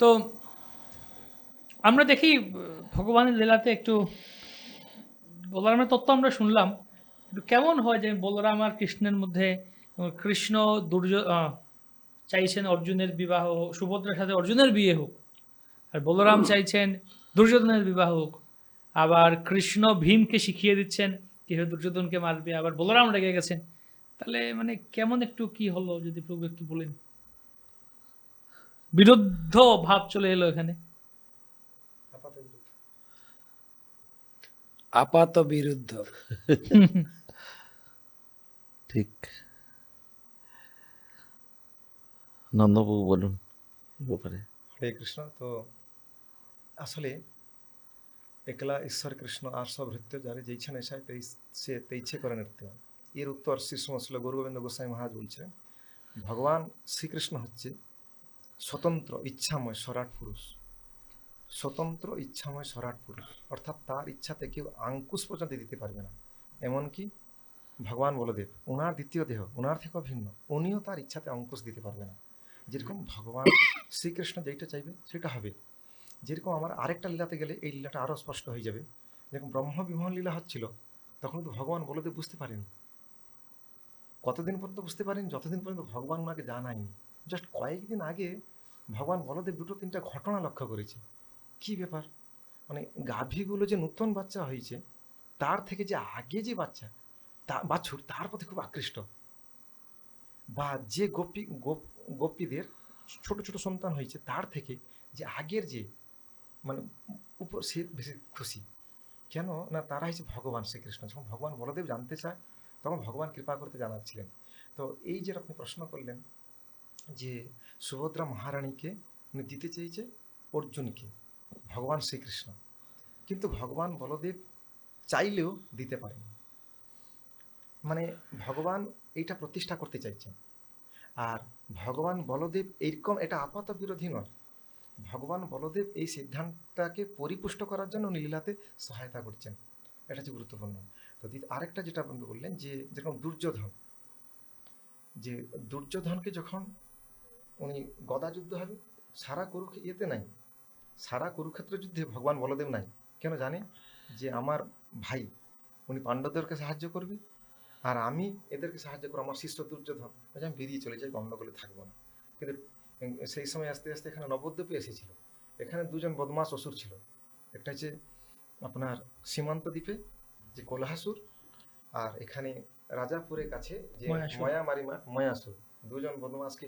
তো আমরা দেখি ভগবানের লীলাতে একটু বলরামের তত্ত্ব আমরা শুনলাম। কেমন হয় যে বলরাম আর কৃষ্ণের মধ্যে কৃষ্ণ দুর্য চাইছেন অর্জুনের বিবাহ সুভদ্রার সাথে অর্জুনের বিয়ে হোক, আর বলরাম চাইছেন দুর্যোধনের বিবাহ হোক। আবার কৃষ্ণ ভীমকে শিখিয়ে দিচ্ছেন কীভাবে দুর্যোধনকে মারবে, আবার বলরাম রেগে গেছেন। তাহলে মানে কেমন একটু কি হলো, যদি প্রভু একটু বলেন। বিরুদ্ধ ভাব চলে এলো এখানে। আপাত বিরুদ্ধ। ঠিক। নন্দবাবু বলুন ব্যাপারে? হরে কৃষ্ণ তো আসলে একলা ঈশ্বর কৃষ্ণ আর সব ভৃত্য যারা যেইছে নেশায় তেই সে তেইছে করে নৃত্য। এর উত্তর শ্রী সমস্ত গুরু গোবিন্দ গোস্বামী মহারাজ বলছে ভগবান শ্রীকৃষ্ণ হচ্ছে স্বতন্ত্র ইচ্ছাময় সরাট পুরুষ। স্বতন্ত্র ইচ্ছাময় সরাট পুরুষ। অর্থাৎ তার ইচ্ছাতে কেউ আঙ্কুশ পর্যন্ত দিতে পারবে না। এমনকি ভগবান বলদেব ওনার দ্বিতীয় দেহ ওনার থেকেও ভিন্ন, উনিও তার ইচ্ছাতে অঙ্কুশ দিতে পারবে না। যেরকম ভগবান শ্রীকৃষ্ণ যেইটা চাইবে, সেটা হবে। যেরকম আমার আরেকটা লীলাতে গেলে এই লীলাটা আরও স্পষ্ট হয়ে যাবে। যেরকম ব্রহ্ম বিমোহন লীলা হচ্ছিল, তখন কিন্তু ভগবান বলদেব বুঝতে পারেনি। কতদিন পর্যন্ত বুঝতে পারেন, যতদিন পর্যন্ত ভগবান ওনাকে জানায়নি। জাস্ট কয়েকদিন আগে ভগবান বলদেব দুটো তিনটা ঘটনা লক্ষ্য করেছে। কি ব্যাপার? মানে গাভীগুলো যে নতুন বাচ্চা হয়েছে, তার থেকে যে আগে যে বাচ্চা, তা বাছুর তার প্রতি খুব আকৃষ্ট। বা যে গোপী, গোপ, গোপীদের ছোট ছোট সন্তান হয়েছে, তার থেকে যে আগের যে মানে উপর সে বেশি খুশি। কেন? না, তারা হয়েছে ভগবান শ্রীকৃষ্ণ। যখন ভগবান বলদেব জানতে চায়, তখন ভগবান কৃপা করতে জানাচ্ছিলেন। তো এই যে আপনি প্রশ্ন করলেন যে সুভদ্রা মহারানীকে উনি দিতে চেয়েছে, অর্জুনকে, ভগবান শ্রীকৃষ্ণ। কিন্তু ভগবান বলদেব চাইলেও দিতে পারেন। মানে ভগবান এইটা প্রতিষ্ঠা করতে চাইছেন। আর ভগবান বলদেব এইরকম এটা আপাত বিরোধী নয়। ভগবান বলদেব এই সিদ্ধান্তটাকে পরিপুষ্ট করার জন্য লীলাতে সহায়তা করছেন। এটা হচ্ছে গুরুত্বপূর্ণ। তো আরেকটা যেটা আপনি বললেন যে যেরকম দুর্যোধন, যে দুর্যোধনকে যখন উনি গদা যুদ্ধ হবে সারা কুরুক্ষ ইয়েতে নাই সারা কুরুক্ষেত্র যুদ্ধে ভগবান বলদেব নাই। কেন জানে? যে আমার ভাই উনি পাণ্ডবদেরকে সাহায্য করবে আর আমি এদেরকে সাহায্য করব আমার শিষ্য দুর্যোধন। বলছে, আমি বেরিয়ে চলে যাই গণ্ডগোলে থাকব না। কিন্তু সেই সময় আস্তে আস্তে এখানে নবদ্বীপে এসেছিল। এখানে দুজন বদমাস অসুর ছিল। একটা হচ্ছে আপনার সীমান্ত দ্বীপে যে কোলহাসুর আর এখানে রাজাপুরের কাছে যে ময়াসুর। ময়ামারি মা ময়াসুর। দুজন বদমাসকে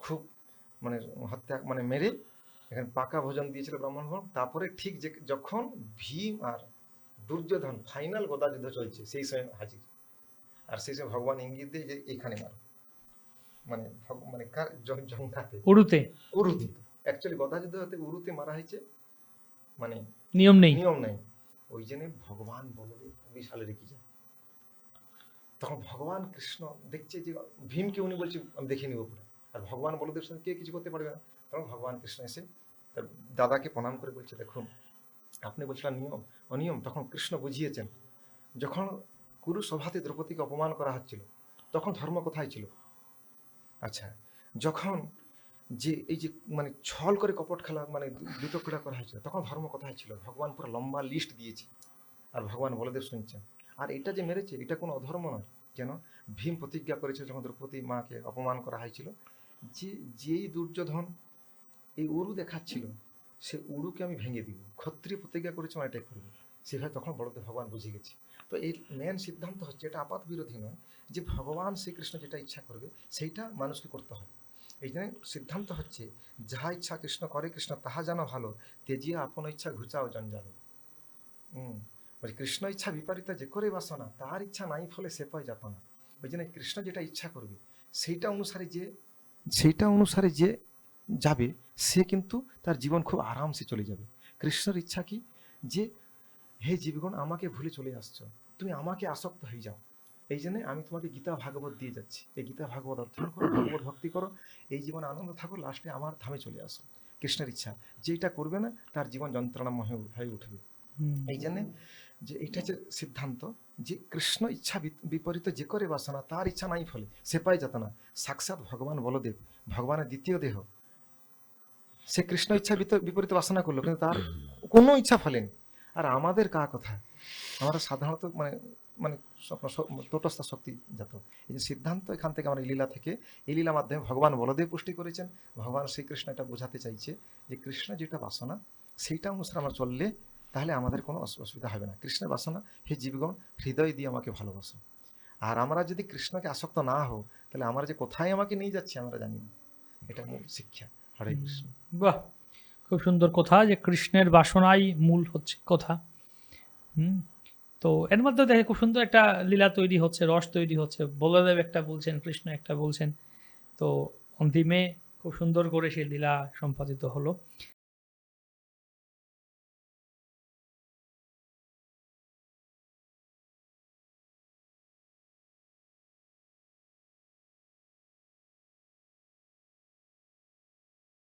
খুব মানে হত্যা মানে মেরে এখানে পাকা ভোজন দিয়েছিল ব্রাহ্মণ ভোজন তারপরে ঠিক যে যখন ভীম আর দুর্যোধন ফাইনাল গদা যুদ্ধ চলছে সেই সময় হাজির। আর সেই সময় ভগবান ইঙ্গিত দিয়ে যে এখানে মারো। মানে মানে কার জ- জঙ্ঘাতে উড়ুতে উরুতে। অ্যাকচুয়ালি গদা যুদ্ধ হতে উরুতে মারা হয়েছে মানে নিয়ম নেই। নিয়ম নেই। ওই জন্য ভগবান বলদেব বিশাল রেখে যায় তখন ভগবান কৃষ্ণ দেখছে যে ভীমকে উনি বলছে আমি দেখে নিব পুরো। আর ভগবান বলদেব সাথে কে কিছু করতে পারবে না। তখন ভগবান কৃষ্ণ এসে তার দাদাকে প্রণাম করে বলছে, দেখুন, আপনি বলছিলেন নিয়ম, অনিয়ম। তখন কৃষ্ণ বুঝিয়েছেন, যখন কুরু সভাতে দ্রৌপদীকে অপমান করা হচ্ছিল, তখন ধর্ম কোথায় ছিল? আচ্ছা যখন যে এই যে মানে ছল করে কপট খেলা মানে দুটো ক্রীড়া করা হয়েছিল, তখন ধর্ম কোথায় ছিল? ভগবান পুরো লম্বা লিস্ট দিয়েছে। আর ভগবান বলদেব শুনছেন, আর এটা যে মেরেছে, এটা কোনো অধর্ম নয়। কেন? ভীম প্রতিজ্ঞা করেছিল যখন দ্রৌপদী মাকে অপমান করা হয়েছিল যে, যেই দুর্যোধন এই উরু দেখাচ্ছিল, সে উরুকে আমি ভেঙে দিব। ক্ষত্রিয় প্রতিজ্ঞা করেছে মানে এটাই করবে। সেভাবে তখন বলদেব ভগবান বুঝে গেছে। তো এই মেন সিদ্ধান্ত হচ্ছে, এটা আপাত বিরোধী নয়, যে ভগবান শ্রীকৃষ্ণ যেটা ইচ্ছা করবে, সেইটা মানুষকে করতে হবে। এই জন্য সিদ্ধান্ত হচ্ছে, যাহা ইচ্ছা কৃষ্ণ করে কৃষ্ণ, তাহা যেন ভালো তেজিয়া আপন ইচ্ছা ঘুচাও জঞ্জালো। হুম বলছে, কৃষ্ণ ইচ্ছা বিপরীত যে করে বাসনা তার ইচ্ছা নাই ফলে সে পায় যাত না ওই জন্য কৃষ্ণ যেটা ইচ্ছা করবে, সেইটা অনুসারে যে সেইটা অনুসারে যে যাবে সে কিন্তু তার জীবন খুব আরামসে চলে যাবে। কৃষ্ণের ইচ্ছা কি? যে হে জীবগণ আমাকে ভুলে চলে আসছো। তুমি আমাকে আসক্ত হয়ে যাও। এই জন্য আমি তোমাকে গীতা ভাগবত দিয়ে যাচ্ছি। এই গীতা ভাগবত অধ্যয়ন করো ভাগবত ভক্তি করো। এই জীবনে আনন্দ থাকো লাস্টে আমার ধামে চলে আসো। কৃষ্ণের ইচ্ছা। যেটা করবে না তার জীবন যন্ত্রণাময় হয়ে উঠবে। এই জন্যে যে এটা যে সিদ্ধান্ত যে কৃষ্ণ ইচ্ছা বিপরীত যে করে বাসনা, তার ইচ্ছা নাই ফলে সে পায় যাত না। সাক্ষাৎ ভগবান বলদেব, ভগবানের দ্বিতীয় দেহ। সে কৃষ্ণ ইচ্ছা বিপরীত বাসনা করল, কিন্তু তার কোনো ইচ্ছা ফলেনি। আর আমাদের কা কথা? আমরা সাধারণত মানে মানে তটস্থ শক্তি জাত। এই যে সিদ্ধান্ত এখান থেকে আমরা লীলা থেকে, এই লীলা মাধ্যমে ভগবান বলদেব পুষ্টি করেছেন। ভগবান শ্রীকৃষ্ণ এটা বোঝাতে চাইছে যে কৃষ্ণ যেটা বাসনা, সেইটা অনুসারে আমরা চললে তাহলে আমাদের কোনো অসু- অসুবিধা হবে না। কৃষ্ণের বাসনা হে জীবগণ হৃদয় দিয়ে আমাকে ভালোবাসো। আর আমরা যদি কৃষ্ণকে আসক্ত না হও তাহলে আমরা যে কোথায় আমাকে নিয়ে যাচ্ছি আমরা জানি না। এটা মূল শিক্ষা। হরে কৃষ্ণ। বাহ! খুব সুন্দর কথা যে কৃষ্ণের বাসনাই মূল হচ্ছে কথা। হুম। তো এর মধ্যে দেখে খুব সুন্দর একটা লীলা তৈরি হচ্ছে রস তৈরি হচ্ছে। বলদেব একটা বলছেন কৃষ্ণ একটা বলছেন। তো অন্তিমে খুব সুন্দর করে সেই লীলা সম্পাদিত হলো।